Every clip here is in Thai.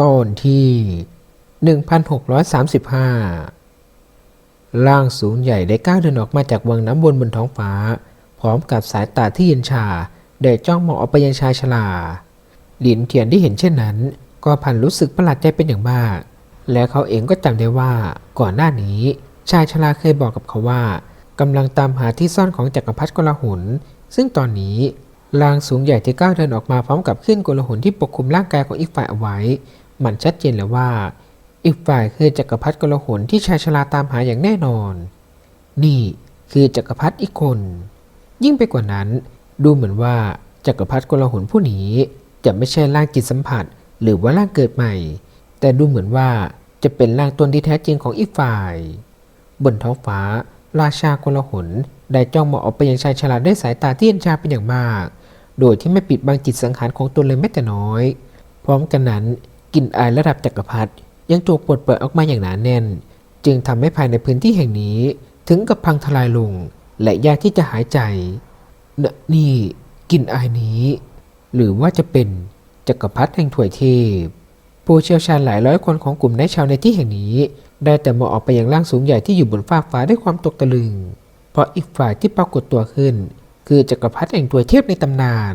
ตอนที่ 1635 ร่างสูงใหญ่ได้ก้าวเดินออกมาจากวังน้ำวนบนท้องฟ้า พร้อมกับสายตาที่เย็นชาได้จ้องมองออกไปยังชายชราหลินเทียนที่เห็นเช่นนั้น ก็พันรู้สึกประหลาดใจเป็นอย่างมาก และเขาเองก็จำได้ว่าก่อนหน้านี้ ชายชราเคยบอกกับเขาว่ากำลังตามหาที่ซ่อนของจักรพรรดิกลาหุน ซึ่งตอนนี้ร่างสูงใหญ่ที่ก้าวเดินออกมาพร้อมกับขึ้นกลาหุนที่ปกคลุมร่างกายของอีกฝ่ายเอาไว้ มันชัดเจนแล้วว่า อีกฝ่ายคือจักรพรรดิกลาหุนที่ชายชราตามหาอย่างแน่นอน นี่คือจักรพรรดิอีกคน ยิ่งไปกว่านั้น ดูเหมือนว่าจักรพรรดิกลาหุนผู้นี้จะไม่ใช่ร่างจิตสัมผัส หรือว่าร่างเกิดใหม่ แต่ดูเหมือนว่าจะเป็นร่างตนที่แท้จริงของอีกฝ่าย บนท้องฟ้า ราชากลาหนได้จ้องมองออกไปยังชายชราด้วยสายตาที่เย็นชาเป็นอย่างมาก โดยที่ไม่ปิดบังจิตสังหารของตนเลยแม้แต่น้อย พร้อมกันนั้น กลิ่นอายระดับจักรพรรดิยังถูกปลดเปล่อออกมาอย่างหนาแน่น จึงทำให้ภายในพื้นที่แห่งนี้ ถึงกับพังทลายลง และยากที่จะหายใจนนี่กลิ่นอายนี้ หรือว่าจะเป็นจักรพรรดิแห่งถวยเทพผู้เชี่ยวชาญหลายร้อยคนของกลุ่มนายชาวในที่แห่งนี้ ได้แต่มองออกไปยังร่างสูงใหญ่ที่อยู่บนฟากฟ้าด้วยความตกตะลึง เพราะอีกฝ่ายที่ปรากฏตัวขึ้น คือจักรพรรดิแห่งถวยเทพในตำนาน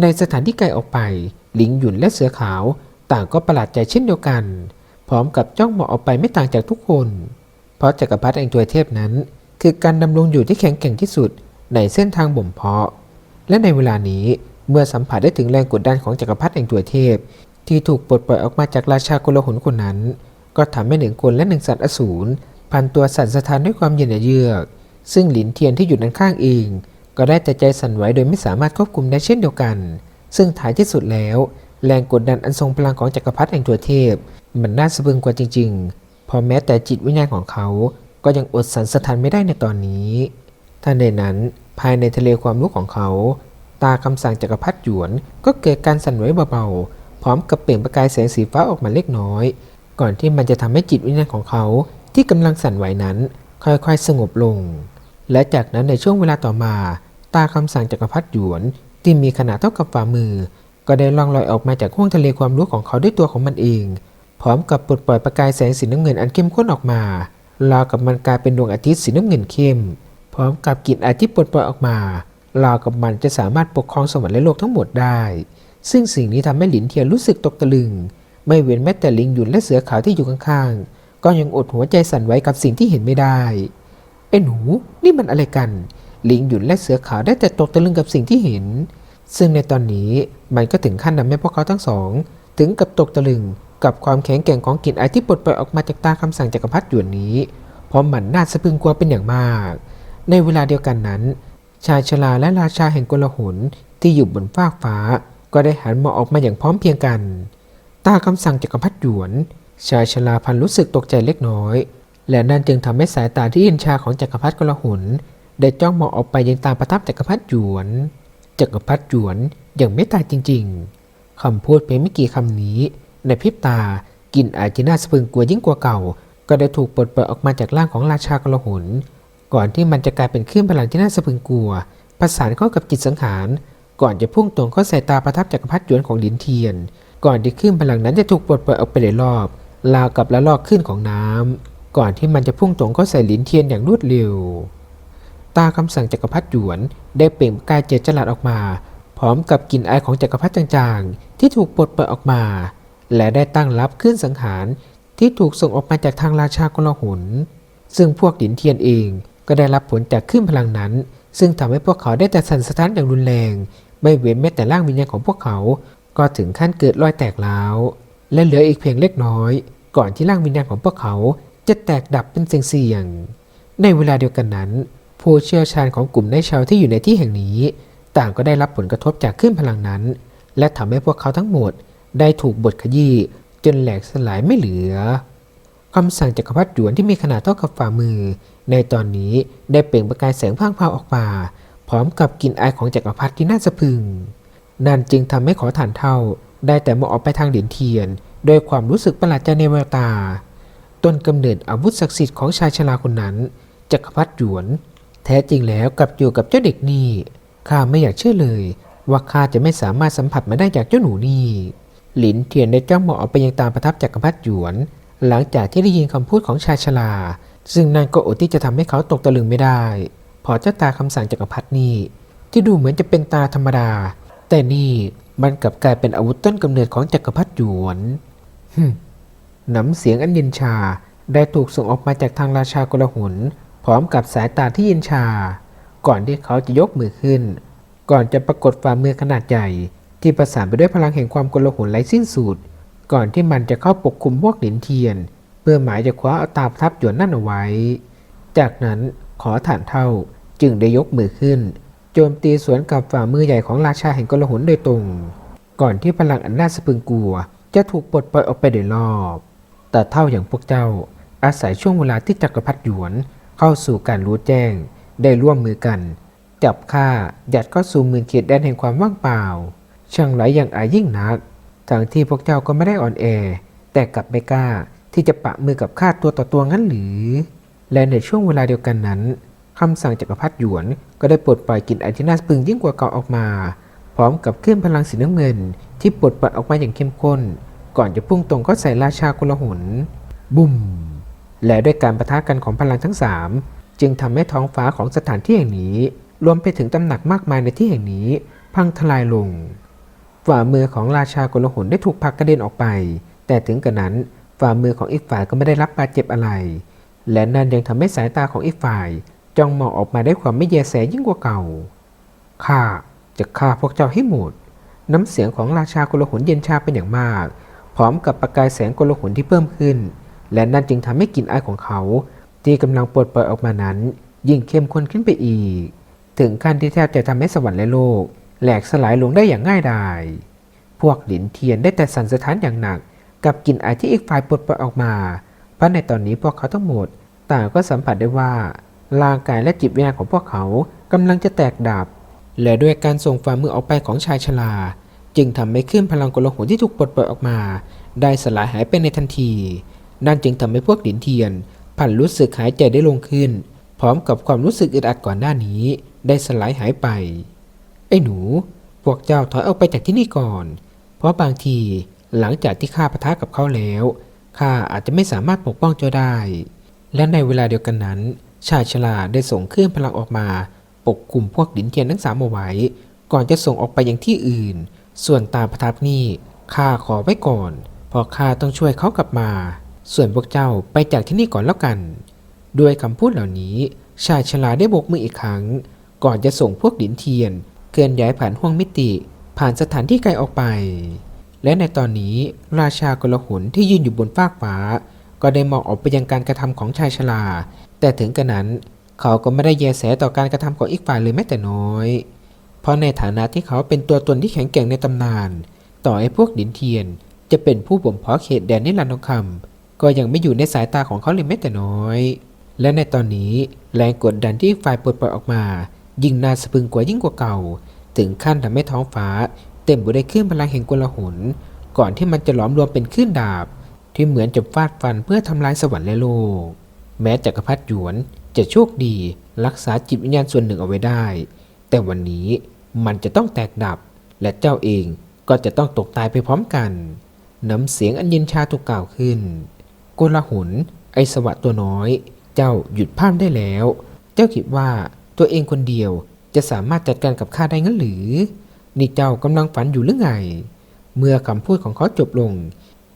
ในสถานที่ไกลออกไป หลิงหยุนและเสือขาว ต่างก็ประหลาดใจเช่นเดียวกัน พร้อมกับจ้องมองออกไปไม่ต่างจากทุกคน เพราะจักรพรรดิแห่งถวยเทพนั้น คือการดำรงอยู่ที่แข็งแกร่งที่สุดในเส้นทางบ่มเพาะ และในเวลานี้เมื่อสัมผัสได้ถึงแรงกดดันของจักรพรรดิแห่งถวยเทพ ที่ถูกปลดปล่อยออกมาจากราชากุลหนคนนั้น ก็ทำให้หนึ่งคนและหนึ่งสัตว์อสูรพันตัวสั่นสะท้านด้วยความเย็นเยือก ซึ่งหลินเทียนที่อยู่ด้านข้างเอง ก็ได้แต่ใจสั่นไหวโดยไม่สามารถควบคุมได้เช่นเดียวกัน ซึ่งท้ายที่สุดแล้ว แรงกดดันอันทรงพลังของจักรพรรดิแห่งตัวเทพ มันน่าสะพรึงกว่าจริง ๆ พอแม้แต่จิตวิญญาณของเขา ก็ยังอดสั่นสะท้านไม่ได้ในตอนนี้ทันใดนั้นภายในทะเลความรู้ของเขา ตาคำสั่งจักรพรรดิหยวนก็เกิดการสั่นไหวเบาๆ พร้อมกับเปล่งประกายแสงสีฟ้าออกมาเล็กน้อย ก่อนที่มันจะทำให้จิตวิญญาณของเขา ที่กำลังสั่นไหวนั้น ค่อยๆ สงบลง และจากนั้นในช่วงเวลาต่อมา ตาคำสั่งจักรพรรดิหยวนที่มีขนาดเท่ากับฝ่ามือ ก็ได้ล่องลอยออกมาจากห้วงทะเลความรู้ของเขาด้วยตัวของมันเอง พร้อมกับปลดปล่อยประกายแสงสีน้ำเงินอันเข้มข้นออกมา ราวกับมันกลายเป็นดวงอาทิตย์สีน้ำเงินเข้ม พร้อมกับกลิ่นอายที่ปลดปล่อยออกมาราวกับมันจะสามารถปกครองสวรรค์และโลกทั้งหมดได้ ซึ่งสิ่งนี้ทำให้หลินเทียนรู้สึกตกตะลึง ไม่เว้นแม้แต่ลิงหยุนและเสือขาวที่อยู่ข้างๆ ก็ยังอดหัวใจสั่นไหวกับสิ่งที่เห็นไม่ได้ไอ้หนู นี่มันอะไรกัน ลิงหยุนและเสือขาวได้แต่ตกตะลึงกับสิ่งที่เห็น ซึ่งในตอนนี้มันก็ถึงขั้นนำให้พวกเขาทั้งสอง ถึงกับตกตะลึงกับความแข็งแกร่งของกลิ่นอที่ปลดปล่อยออกมาจากตาคำสั่งจักรพรรดิหยวนนี้ เพราะมันน่าสะพรึงกลัวเป็นอย่างมาก ในเวลาเดียวกันนั้น ชายชราและราชาแห่งกลหนที่อยู่บนฟากฟ้า ก็ได้หันมาออกมาอย่างพร้อมเพียงกัน ตาคำสั่งจักรพรรดิหยวน ชายชราพันรู้สึกตกใจเล็กน้อย และนั่นจึงทำให้สายตาที่เย็นชาของจักรพรรดิกลหนได้จ้องมองออกไปยังตาประทับจักรพรรดิหยวน จักรพรรดิหยวนยังไม่ตายจริงๆ คำพูดเพียงไม่กี่คำนี้ ในพริบตากลิ่นอายที่น่าสะพรึงกลัวยิ่งกว่าเก่า ก็ได้ถูกปลดปล่อยออกมาจากร่างของราชากลหนก่อนที่มันจะกลายเป็นคลื่นพลังที่น่าสะพรึงกลัวประสานเข้ากับจิตสังหาร ก่อนจะพุ่งตรงเข้าใส่ตาประทับจักรพรรดิหยวนของลินเทียน ก่อนที่คลื่นพลังนั้นจะถูกปลดปล่อยออกไปหลายรอบราวกับละลอกขึ้นของน้ำก่อนที่มันจะพุ่งตรงเข้าใส่ลินเทียนอย่างรวดเร็ว ตาคำสั่งจักรพรรดิหยวน ได้เปล่งประกายเจดจลัดออกมา พร้อมกับกลิ่นอายของจักรพรรดิจางๆ ที่ถูกปลดเปล่ออกมา และได้ตั้งรับขึ้นสังหารที่ถูกส่งออกมาจากทางราชากลหุน ซึ่งพวกหลินเทียนเองก็ได้รับผลจากขึ้นพลังนั้น ซึ่งทำให้พวกเขาได้แต่สั่นสะท้านอย่างรุนแรง ไม่เว้นแม้แต่ร่างวิญญาณของพวกเขา ก็ถึงขั้นเกิดรอยแตกร้าว และเหลืออีกเพียงเล็กน้อย ก่อนที่ร่างวิญญาณของพวกเขาจะแตกดับเป็นเสียงๆในเวลาเดียวกันนั้น ผู้เชี่ยวชาญของกลุ่มนายชาวที่อยู่ในที่แห่งนี้ ต่างก็ได้รับผลกระทบจากขึ้นพลังนั้น และทำให้พวกเขาทั้งหมดได้ถูกบดขยี้จนแหลกสลายไม่เหลือคำสั่งจักรพรรดิหยวนที่มีขนาดเท่ากับฝ่ามือ ในตอนนี้ได้เปล่งประกายแสงพางพาออกมาพร้อมกับกลิ่นอายของจักรพรรดิที่น่าสะพึง นั่นจึงทำให้ขอฐานเท่า ได้แต่มองออกไปทางเหรียญเทียนด้วยความรู้สึกประหลาดใจในแววตา ต้นกำเนิดอาวุธศักดิ์สิทธิ์ของชายชราคนนั้น จักรพรรดิหยวน แท้จริงแล้วกลับอยู่กับเจ้าเด็กนี่ข้าไม่อยากเชื่อเลย ว่าข้าจะไม่สามารถสัมผัสมาได้จากเจ้าหนูนี่ หลินเทียนได้จ้องมองออกไปยังตาประทับจักรพรรดิหยวน หลังจากที่ได้ยินคำพูดของชายชราซึ่งนั่นก็อดที่จะทำให้เขาตกตะลึงไม่ได้ พอเจ้าตาคำสั่งจักรพรรดินี่ ที่ดูเหมือนจะเป็นตาธรรมดา แต่นี่มันกลับกลายเป็นอาวุธต้นกำเนิดของจักรพรรดิหยวนฮึน้ำเสียงอันเย็นชาได้ถูกส่งออกมาจากทางราชากลหุน พร้อมกับสายตาที่เย็นชา ก่อนที่เขาจะยกมือขึ้น ก่อนจะปรากฏฝ่ามือขนาดใหญ่ ที่ประสานไปด้วยพลังแห่งความกลาหนไร้สิ้นสุดก่อนที่มันจะเข้าปกคลุมพวกหลินเทียน เพื่อหมายจะคว้าเอาตาประทับหยวนนั่นเอาไว้ จากนั้นขอฐานเท่าจึงได้ยกมือขึ้น โจมตีสวนกับฝ่ามือใหญ่ของราชาแห่งกลาหนโดยตรง ก่อนที่พลังอันน่าสะพึงกลัว จะถูกปลดปล่อยออกไปโดยรอบ แต่เท่าอย่างพวกเจ้าอาศัยช่วงเวลาที่จักรพรรดิหยวน เข้าสู่การรู้แจ้ง ได้ร่วมมือกัน จับฆ่ายัดเข้าสู่เมืองเขตแดนแห่งความว่างเปล่า ช่างไหลอย่างอายยิ่งนักทั้งที่พวกเจ้าก็ไม่ได้อ่อนแอ แต่กลับไม่กล้าที่จะปะมือกับข้าตัวต่อตัวงั้นหรือ และในช่วงเวลาเดียวกันนั้นคำสั่งจักรพรรดิหยวนก็ได้ปลดปล่อยกลิ่นไอที่น่าสพึงยิ่งกว่าเก่าออกมา พร้อมกับเคลื่อนพลังสีน้ำเงิน ที่ปลดปล่อยออกมาอย่างเข้มข้น ก่อนจะพุ่งตรงเข้าใส่ราชากุลหนบุ้ม และด้วยการประทะกันของพลังทั้งสามจึงทำให้ท้องฟ้าของสถานที่แห่งนี้ รวมไปถึงตำหนักมากมายในที่แห่งนี้ พังทลายลง ฝ่ามือของราชากลหนได้ถูกผลักกระเด็นออกไป แต่ถึงกระนั้นฝ่ามือของอีกฝ่ายก็ไม่ได้รับบาดเจ็บอะไร และนั่นยังทำให้สายตาของอีกฝ่ายจ้องมองออกมาด้วยความไม่แยแสยิ่งกว่าเก่า ข้าจะฆ่าพวกเจ้าให้หมด น้ำเสียงของราชากลหนเย็นชาเป็นอย่างมาก พร้อมกับประกายแสงกลหนที่เพิ่มขึ้น และนั่นจึงทำให้กลิ่นอายของเขา ที่กำลังปลดปล่อยออกมานั้น ยิ่งเข้มข้นขึ้นไปอีก ถึงขั้นที่แทบจะทำให้สวรรค์และโลก แหลกสลายลงได้อย่างง่ายดายพวกหลินเทียนได้แต่สั่นสะท้านอย่างหนัก กับกลิ่นอายที่อีกฝ่ายปลดปล่อยออกมา เพราะในตอนนี้พวกเขาทั้งหมด ต่างก็สัมผัสได้ว่าร่างกายและจิตวิญญาณของพวกเขากำลังจะแตกดับ และด้วยการส่งฝ่ามือออกไปของชายชราจึงทำให้คลื่นพลังกลหนที่ถูกปลดปล่อยออกมา ได้สลายหายไปในทันที นั่นจึงทำให้พวกหลินเทียน ผันรู้สึกหายใจได้ลงขึ้น พร้อมกับความรู้สึกอึดอัดก่อนหน้านี้ ได้สลายหายไป ไอ้หนู พวกเจ้าถอยออกไปจากที่นี่ก่อน เพราะบางทีหลังจากที่ข้าปะทะกับเขาแล้วข้าอาจจะไม่สามารถปกป้องเจ้าได้ และในเวลาเดียวกันนั้น ชายชราได้ส่งเครื่องพลังออกมา ปกกลุ่มพวกดินเทียนทั้งสามเอาไว้ ก่อนจะส่งออกไปยังที่อื่น ส่วนตาประทับนี่ข้าขอไว้ก่อนเพราะข้าต้องช่วยเขากลับมา ส่วนพวกเจ้าไปจากที่นี่ก่อนแล้วกัน ด้วยคำพูดเหล่านี้ ชายชราได้โบกมืออีกครั้ง ก่อนจะส่งพวกดินเทียน เคลื่อนย้ายผ่านห้วงมิติ ผ่านสถานที่ไกลออกไป และในตอนนี้ราชากลหนที่ยืนอยู่บนฟากฟ้า ก็ได้มองออกไปยังการกระทำของชายชราแต่ถึงกระนั้น เขาก็ไม่ได้แยแสต่อการกระทำของอีกฝ่ายเลยแม้แต่น้อย เพราะในฐานะที่เขาเป็นตัวตนที่แข็งแกร่งในตำนาน ต่อให้พวกดินเทียน จะเป็นผู้บ่มเพาะเขตแดนนิรันดร์ทองคำ ก็ยังไม่อยู่ในสายตาของเขาเลยแม้แต่น้อย และในตอนนี้แรงกดดันที่ฝ่ายปลดปล่อยออกมา ยิ่งน่าสะพึงกว่ายิ่งกว่าเก่า ถึงขั้นทำให้ท้องฟ้า เต็มไปด้วยคลื่นพลังแห่งกลหนก่อนที่มันจะหลอมรวมเป็นคลื่นดาบ ที่เหมือนจะฟาดฟันเพื่อทำลายสวรรค์และโลก แม้จักรพรรดิหยวนจะโชคดีรักษาจิตวิญญาณส่วนหนึ่งเอาไว้ได้ แต่วันนี้มันจะต้องแตกดับ และเจ้าเองก็จะต้องตกตายไปพร้อมกัน น้ำเสียงอันเย็นชาถูกกล่าวขึ้น กลาหุน ไอสวะตัวน้อย เจ้าหยุดพร่ำได้แล้ว เจ้าคิดว่าตัวเองคนเดียวจะสามารถจัดการกับข้าได้งั้นหรือ นี่เจ้ากำลังฝันอยู่หรือไง เมื่อคำพูดของเขาจบลง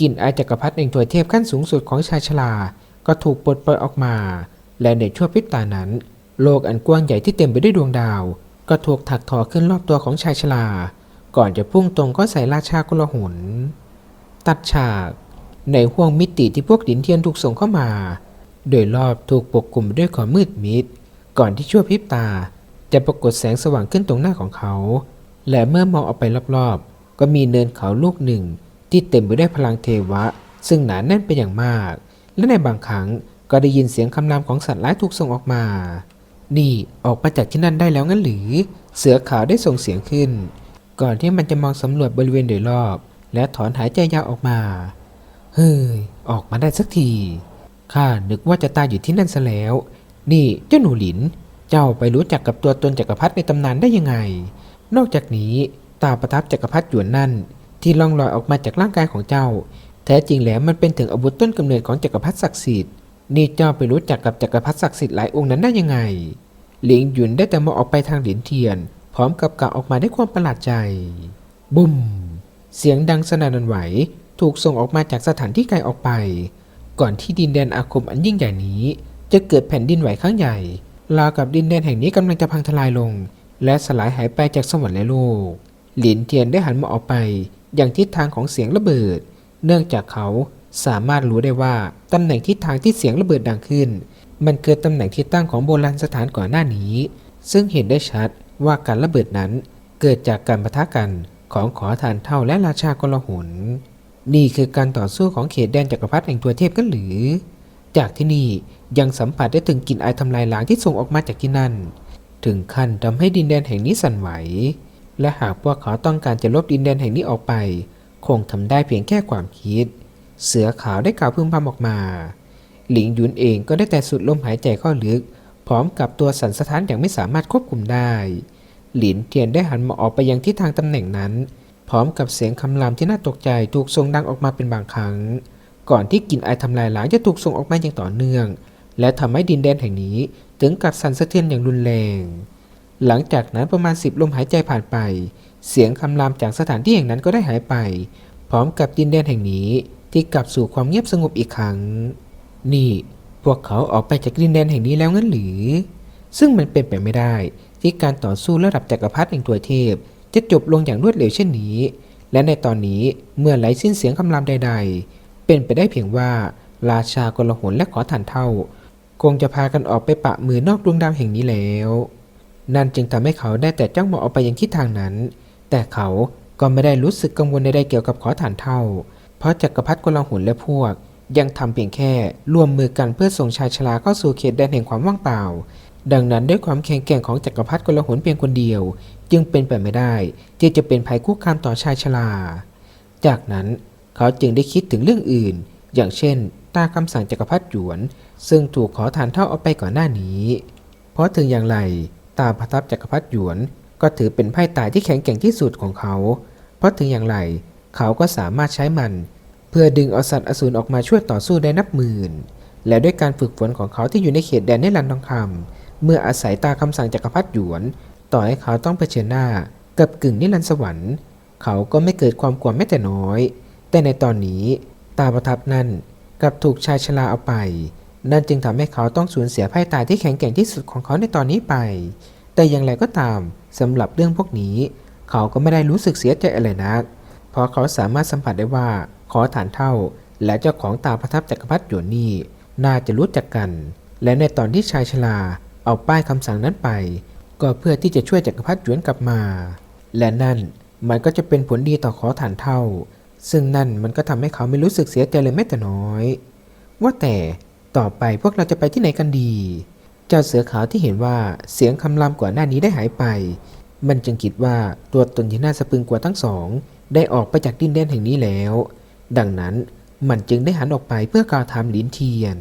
กลิ่นไอายจักรพรรดิแห่งถวยเทพขั้นสูงสุดของชายชรา ก็ถูกปลดปล่อยออกมา และในชั่วพริบตานั้น โลกอันกว้างใหญ่ที่เต็มไปด้วยดวงดาว ก็ถูกถักทอขึ้นรอบตัวของชายชรา ก่อนจะพุ่งตรงก็ใส่ราชากลหนตัดฉาก ในห้วงมิติที่พวกดินเทียนถูกส่งเข้ามา โดยรอบถูกปกคลุมด้วยความมืดมิด ก่อนที่ชั่วพริบตา จะปรากฏแสงสว่างขึ้นตรงหน้าของเขา และเมื่อมองออกไปรอบๆ ก็มีเนินเขาลูกหนึ่ง ที่เต็มไปด้วยพลังเทวะ ซึ่งหนาแน่นเป็นอย่างมาก และในบางครั้งก็ได้ยินเสียงคำรามของสัตว์ร้ายถูกส่งออกมา นี่ออกมาจากที่นั่นได้แล้วงั้นหรือ เสือขาวได้ส่งเสียงขึ้น ก่อนที่มันจะมองสำรวจบริเวณโดยรอบ และถอนหายใจยาวออกมา เฮ้ย ออกมาได้สักที ข้านึกว่าจะตายอยู่ที่นั่นซะแล้ว นี่เจ้าหนูหลิน เจ้าไปรู้จักกับตัวตนจักรพรรดิในตำนานได้ยังไง นอกจากนี้ตาประทับจักรพรรดิหยวนนั่น ที่ล่องลอยออกมาจากร่างกายของเจ้า แท้จริงแล้วมันเป็นถึงอาวุธต้นกำเนิดของจักรพรรดิศักดิ์สิทธิ์ นี่เจ้าไปรู้จักกับจักรพรรดิศักดิ์สิทธิ์หลายองค์นั้นได้ยังไง หลิงหยุนได้แต่มองออกไปทางหลินเทียน พร้อมกับกล่าวออกมาด้วยความประหลาดใจ บุ้ม เสียงดังสนั่นนั่นไหว ถูกส่งออกมาจากสถานที่ไกลออกไป ก่อนที่ดินแดนอาคมอันยิ่งใหญ่นี้ จะเกิดแผ่นดินไหวครั้งใหญ่ราวกับดินแดนแห่งนี้กำลังจะพังทลายลง และสลายหายไปจากสวรรค์และโลก หลินเทียนได้หันมาออกไป อย่างทิศทางของเสียงระเบิด เนื่องจากเขาสามารถรู้ได้ว่าตำแหน่งทิศทางที่เสียงระเบิดดังขึ้น มันเกิดตำแหน่งที่ตั้งของโบราณสถานก่อนหน้านี้ ซึ่งเห็นได้ชัดว่าการระเบิดนั้นเกิดจากการปะทะกันของขอทานเท่าและราชากลหุน นี่คือการต่อสู้ของเขตแดนจักรพรรดิแห่งตัวเทพกันหรือ จากที่นี่ยังสัมผัสได้ถึงกลิ่นอายทำลายล้างที่ส่งออกมาจากที่นั่น ถึงขั้นทำให้ดินแดนแห่งนี้สั่นไหว และหากพวกเขาต้องการจะลบดินแดนแห่งนี้ออกไป คงทำได้เพียงแค่ความคิด เสือขาวได้กล่าวพึมพำออกมา หลิงหยุนเองก็ได้แต่สุดลมหายใจเข้าลึก พร้อมกับตัวสั่นสะท้านอย่างไม่สามารถควบคุมได้ หลินเทียนได้หันมาออกไปยังทิศทางตำแหน่งนั้น พร้อมกับเสียงคำรามที่น่าตกใจถูกส่งดังออกมาเป็นบางครั้ง ก่อนที่กลิ่นไอทำลายล้างจะถูกส่งออกมาอย่างต่อเนื่อง และทำให้ดินแดนแห่งนี้ถึงกับสั่นสะเทือนอย่างรุนแรง หลังจากนั้นประมาณสิบลมหายใจผ่านไป เสียงคำรามจากสถานที่แห่งนั้นก็ได้หายไป พร้อมกับดินแดนแห่งนี้ที่กลับสู่ความเงียบสงบอีกครั้ง นี่ พวกเขาออกไปจากดินแดนแห่งนี้แล้วงั้นหรือ ซึ่งมันเป็นไปไม่ได้ที่การต่อสู้ระดับจักรพรรดิแห่งตัวเทพ จะจบลงอย่างรวดเร็วเช่นนี้ และในตอนนี้เมื่อไหลสิ้นเสียงคำรามใด ๆ เป็นไปได้เพียงว่าราชากลหนและขอทานเท่า คงจะพากันออกไปปะมือนอกดวงดาวแห่งนี้แล้ว นั่นจึงทำให้เขาได้แต่จ้องมองออกไปยังทิศทางนั้น แต่เขาก็ไม่ได้รู้สึกกังวลใดๆเกี่ยวกับขอฐานเท่า เพราะจักรพรรดิกลหุนและพวก ยังทำเพียงแค่ร่วมมือกันเพื่อส่งชายชราเข้าสู่เขตแดนแห่งความว่างเปล่า ดังนั้นด้วยความแข็งแกร่งของจักรพรรดิกลหนเพียงคนเดียว จึงเป็นไปไม่ได้ที่จะเป็นภัยคุกคามต่อชายชรา จากนั้นเขาจึงได้คิดถึงเรื่องอื่น อย่างเช่น ตาคำสั่งจักรพรรดิหยวน ซึ่งถูกขอทานเท่าเอาไปก่อนหน้านี้ เพราะถึงอย่างไรตาประทับจักรพรรดิหยวน ก็ถือเป็นไพ่ตายที่แข็งแกร่งที่สุดของเขา เพราะถึงอย่างไรเขาก็สามารถใช้มัน เพื่อดึงเอาสัตว์อสูรออกมาช่วยต่อสู้ได้นับหมื่น และด้วยการฝึกฝนของเขาที่อยู่ในเขตแดนในิรันทองคำ เมื่ออาศัยตาคำสั่งจักรพรรดิหยวน ต่อให้เขาต้องเผชิญหน้ากับกึ่งนิรันดร์สวรรค์ เขาก็ไม่เกิดความกลัวแม้แต่น้อย แต่ในตอนนี้ตาประทับนั่นกลับถูกชายชราเอาไป นั่นจึงทำให้เขาต้องสูญเสียไพ่ตายที่แข็งแกร่งที่สุดของเขาในตอนนี้ไป แต่อย่างไรก็ตามสำหรับเรื่องพวกนี้ เขาก็ไม่ได้รู้สึกเสียใจอะไรนัก เพราะเขาสามารถสัมผัสได้ว่าขอฐานเท่า และเจ้าของตาประทับจักรพรรดิหยวนนี่น่าจะรู้จักกัน และในตอนที่ชายชรา เอาป้ายคำสั่งนั้นไป ก็เพื่อที่จะช่วยจักรพรรดิหยวนกลับมา และนั่นมันก็จะเป็นผลดีต่อขอฐานเท่า ซึ่งนั่นมันก็ทำให้เขาไม่รู้สึกเสียใจเลยแม้แต่น้อย ว่าแต่ต่อไปพวกเราจะไปที่ไหนกันดี เจ้าเสือขาวที่เห็นว่าเสียงคำรามก่อนหน้านี้ได้หายไป มันจึงคิดว่าตัวตนที่น่าสะพึงกว่าทั้งสอง ได้ออกไปจากดินแดนแห่งนี้แล้ว ดังนั้นมันจึงได้หันออกไปเพื่อกล่าวถามหลินเทียน